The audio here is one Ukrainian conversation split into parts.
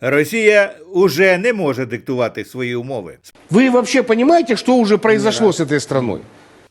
Росія уже не може диктувати свої умови. Вы вообще понимаете, что уже произошло с этой страной?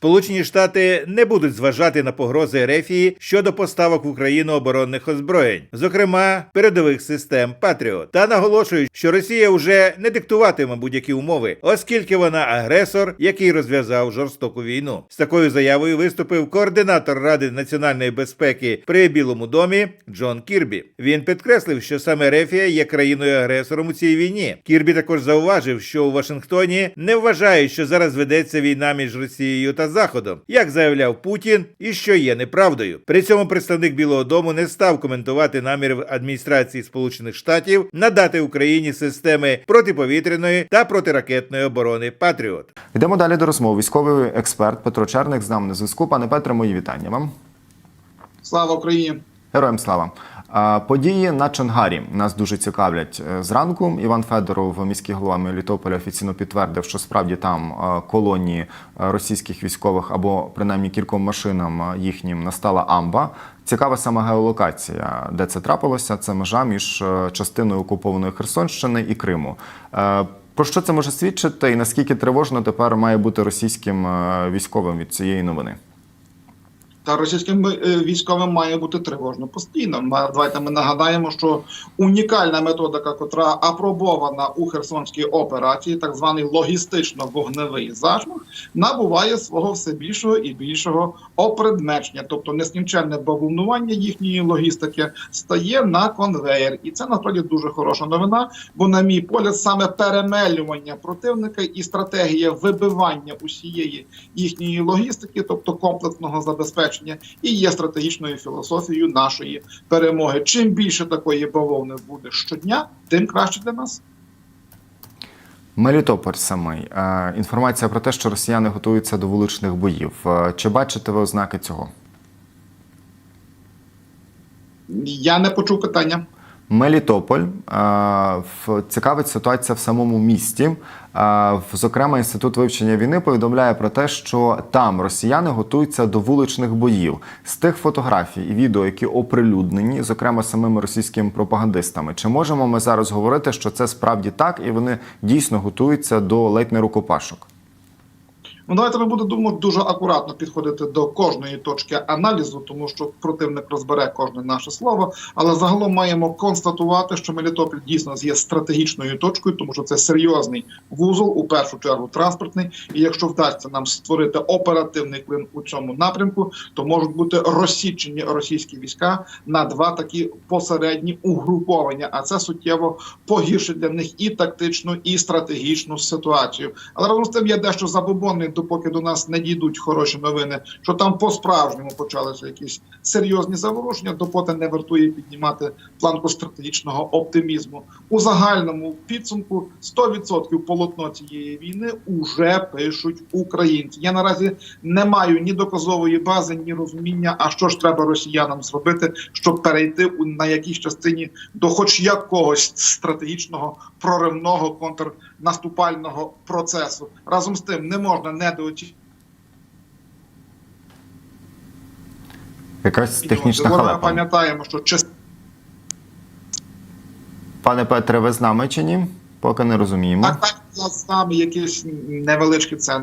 Сполучені Штати не будуть зважати на погрози Ерефії щодо поставок в Україну оборонних озброєнь, зокрема передових систем Патріот, та наголошують, що Росія вже не диктуватиме будь-які умови, оскільки вона агресор, який розв'язав жорстоку війну. З такою заявою виступив координатор Ради національної безпеки при Білому домі Джон Кірбі. Він підкреслив, що саме Ерефія є країною агресором у цій війні. Кірбі також зауважив, що у Вашингтоні не вважають, що зараз ведеться війна між Росією та Заходом, як заявляв Путін, і що є неправдою. При цьому представник Білого Дому не став коментувати намір адміністрації Сполучених Штатів надати Україні системи протиповітряної та протиракетної оборони Патріот. Йдемо далі до розмови. Військовий експерт Петро Черник з нами на зв'язку. Пане Петре, мої вітання вам. Слава Україні! Героям слава. Події на Чонгарі нас дуже цікавлять Е, зранку. Іван Федоров, міський голова Мелітополя, офіційно підтвердив, що справді там е, колонії е, російських військових або принаймні кільком машинам їхнім настала амба. Цікава сама геолокація, де це трапилося. Це межа між частиною окупованої Херсонщини і Криму. Про що це може свідчити, і наскільки тривожно тепер має бути російським військовим від цієї новини? Та російським е, військовим має бути тривожно постійно. Давайте ми нагадаємо, що унікальна методика, котра апробована у Херсонській операції, так званий логістично-вогневий зашмах, набуває свого все більшого і більшого опредмечення, тобто нескінченне бавовнування їхньої логістики стає на конвеєр, і це насправді дуже хороша новина. Бо, на мій погляд, саме перемелювання противника і стратегія вибивання усієї їхньої логістики, тобто комплексного забезпечення, і є стратегічною філософією нашої перемоги. Чим більше такої бавовни буде щодня, тим краще для нас. Мелітополь самий. Інформація про те, що росіяни готуються до вуличних боїв. Чи бачите ви ознаки цього? Я не почув питання. Мелітополь е, цікавить ситуація в самому місті. Е, Зокрема, інститут вивчення війни повідомляє про те, що там росіяни готуються до вуличних боїв. З тих фотографій і відео, які оприлюднені, зокрема самими російськими пропагандистами. Чи можемо ми зараз говорити, що це справді так, і вони дійсно готуються до ледь не рукопашок? Ну, давайте ми будемо думаю, дуже акуратно підходити до кожної точки аналізу, тому що противник розбере кожне наше слово. Але загалом маємо констатувати, що Мелітополь дійсно є стратегічною точкою, тому що це серйозний вузол, у першу чергу транспортний. І якщо вдасться нам створити оперативний клин у цьому напрямку, то можуть бути розсічені російські війська на два такі посередні угруповання. А це суттєво погіршить для них і тактичну, і стратегічну ситуацію. Але разом з тим я дещо забобонний, допоки до нас не дійдуть хороші новини, що там по-справжньому почалися якісь серйозні заворушення, допоки не вартує піднімати планку стратегічного оптимізму. У загальному підсумку 100% полотно цієї війни уже пишуть українці. Я наразі не маю ні доказової бази, ні розуміння, а що ж треба росіянам зробити, щоб перейти на якійсь частині до хоч якогось стратегічного проривного контрнаступального процесу. Разом з тим не можна недооцінювати Якась технічна халепа. Пам'ятаємо, що частина Пане Петре, ви з нами чи ні? Поки не розуміємо. Так, так, з нами якийсь невеличкий це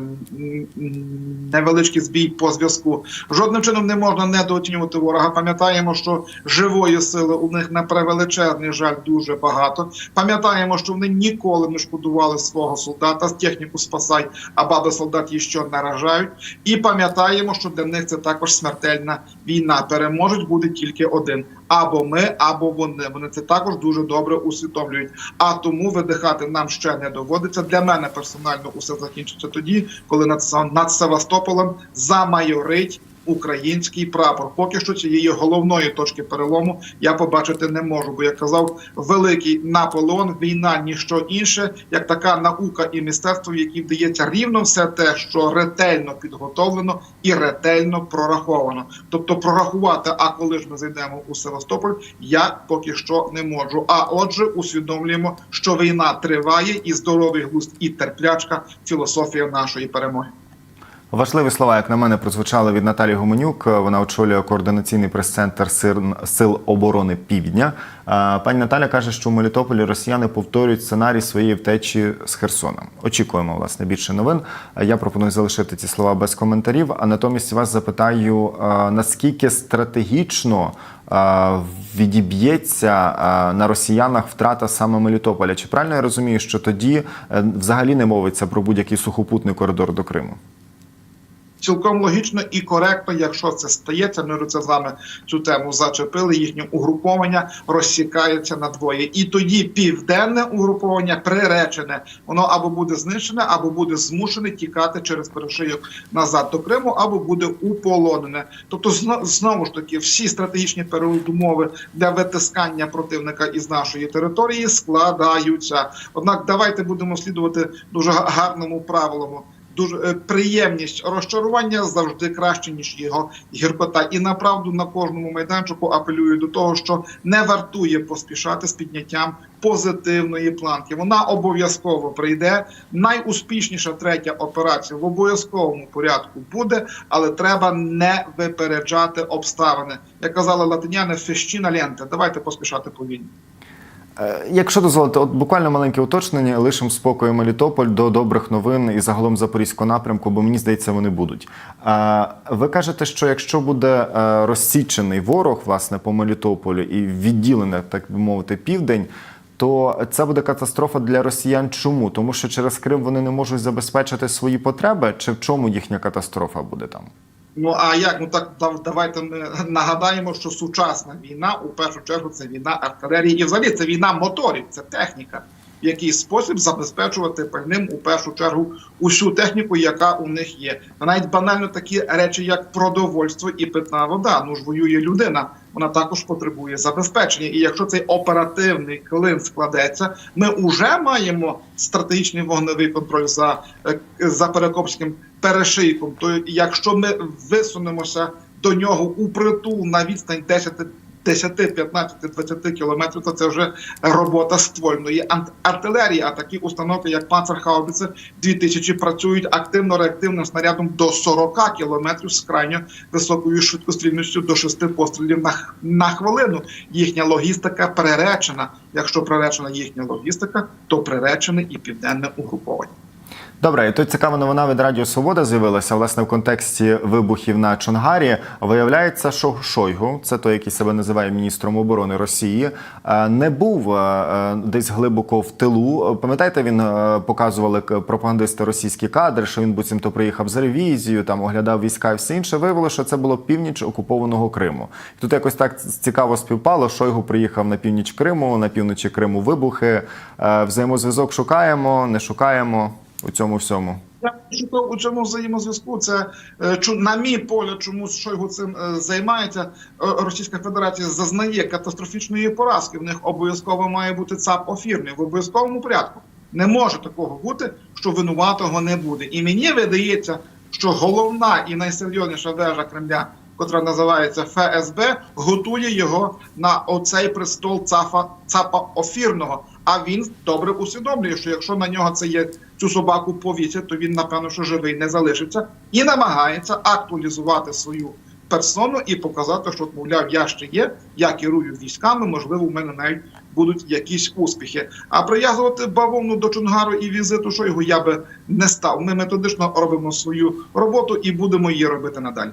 невеличкий збій по зв'язку. Жодним чином не можна недооцінювати ворога. Пам'ятаємо, що живої сили у них на превеличезний жаль дуже багато. Пам'ятаємо, що вони ніколи не шкодували свого солдата, техніку спасай, а баби солдат її що наражають. І пам'ятаємо, що для них це також смертельна війна. Переможуть буде тільки один. Або ми, або вони. Вони це також дуже добре усвідомлюють. А тому видихати нам ще не доводиться. Для мене персонально усе закінчиться тоді, коли над, над Севастополем замайорить український прапор. Поки що цієї головної точки перелому я побачити не можу. Бо як казав великий Наполеон, війна ніщо інше, як така наука і мистецтво, в якій вдається рівно все те, що ретельно підготовлено і ретельно прораховано. Тобто прорахувати, а коли ж ми зайдемо у Севастополь, я поки що не можу. А отже, усвідомлюємо, що війна триває, і здоровий глузд і терплячка філософія нашої перемоги. Важливі слова, як на мене, прозвучали від Наталі Гуменюк. Вона очолює координаційний прес-центр Сил оборони Півдня. Пані Наталя каже, що у Мелітополі росіяни повторюють сценарій своєї втечі з Херсона. Очікуємо власне більше новин. Я пропоную залишити ці слова без коментарів. А натомість вас запитаю, наскільки стратегічно відіб'ється на росіянах втрата саме Мелітополя? Чи правильно я розумію, що тоді е, взагалі не мовиться про будь-який сухопутний коридор до Криму? Цілком логічно і коректно, якщо це стається, ми це з вами цю тему зачепили. Їхнє угруповання розсікається на двоє, і тоді південне угруповання приречене, воно або буде знищене, або буде змушене тікати через перешийок назад до Криму, або буде уполонене. Тобто, зно- знову ж таки, всі стратегічні передумови для витискання противника із нашої території складаються. Однак, давайте будемо слідувати дуже гарному правилу дуже е, приємність розчарування завжди краще ніж його гіркота. І направду на кожному майданчику апелюю до того, що не вартує поспішати з підняттям позитивної планки. Вона обов'язково прийде. Найуспішніша третя операція в обов'язковому порядку буде, але треба не випереджати обставини. Як казали латиняни, фещіна лента. Давайте поспішати повільно. Е, Якщо дозволите, от буквально маленьке уточнення, лишимо спокою Мелітополь до добрих новин і загалом запорізького напрямку, бо мені здається, вони будуть. Е, Ви кажете, що якщо буде е, розсічений ворог власне по Мелітополю і відділене, так би мовити, південь. То це буде катастрофа для росіян. Чому? Тому що через Крим вони не можуть забезпечити свої потреби, чи в чому їхня катастрофа буде там? Ну а як ну так дав- давайте ми нагадаємо, що сучасна війна у першу чергу це війна артилерії, і взагалі це війна моторів, це техніка. В який спосіб забезпечувати пальним у першу чергу усю техніку, яка у них є. Навіть банально такі речі, як продовольство і питна вода. Ну ж воює людина, вона також потребує забезпечення. І якщо цей оперативний клин складеться, ми вже маємо стратегічний вогневий контроль за, е, за Перекопським перешийком. То якщо ми висунемося до нього у притул на відстань 10 10, 15, 20 кілометрів, то це вже робота ствольної артилерії. А такі установки, як Панцерхаубіце 2000 працюють активно-реактивним снарядом до 40 кілометрів з крайньо високою швидкострільністю до 6 пострілів на, на хвилину. Їхня логістика приречена. Якщо приречена їхня логістика, то приречене і південне угруповання. Добре, і тут цікава новина від Радіо Свобода з'явилася власне в контексті вибухів на Чонгарі. Виявляється, що Шойгу, це той, який себе називає міністром оборони Росії, е, не був е, е, десь глибоко в тилу. Пам'ятаєте, він показували пропагандисти російські кадри, що він буцімто приїхав з ревізією, там оглядав війська і все інше. Виявилося, що це було північ окупованого Криму. І тут якось так цікаво співпало. Шойгу приїхав на північ Криму, на півночі Криму вибухи. Взаємозв'язок шукаємо, не шукаємо у цьому всьому. Я у цьому взаємозв'язку. Це е, на мій погляд, чомусь Шойгу цим е, займається. Е, Російська Федерація зазнає катастрофічної поразки. В них обов'язково має бути ЦАП офірний в обов'язковому порядку. Не може такого бути, що винуватого не буде. І мені видається, що головна і найсерйозніша вежа Кремля, котра називається ФСБ, готує його на оцей престол ЦАФа ЦАПа офірного. А він добре усвідомлює, що якщо на нього це є цю собаку повісять, то він напевно що живий не залишиться і намагається актуалізувати свою персону і показати, що мовляв, я ще є, я керую військами. Можливо, у мене навіть будуть якісь успіхи. А прив'язувати бавовну до Чунгару і візиту що його я би не став. Ми методично робимо свою роботу і будемо її робити надалі.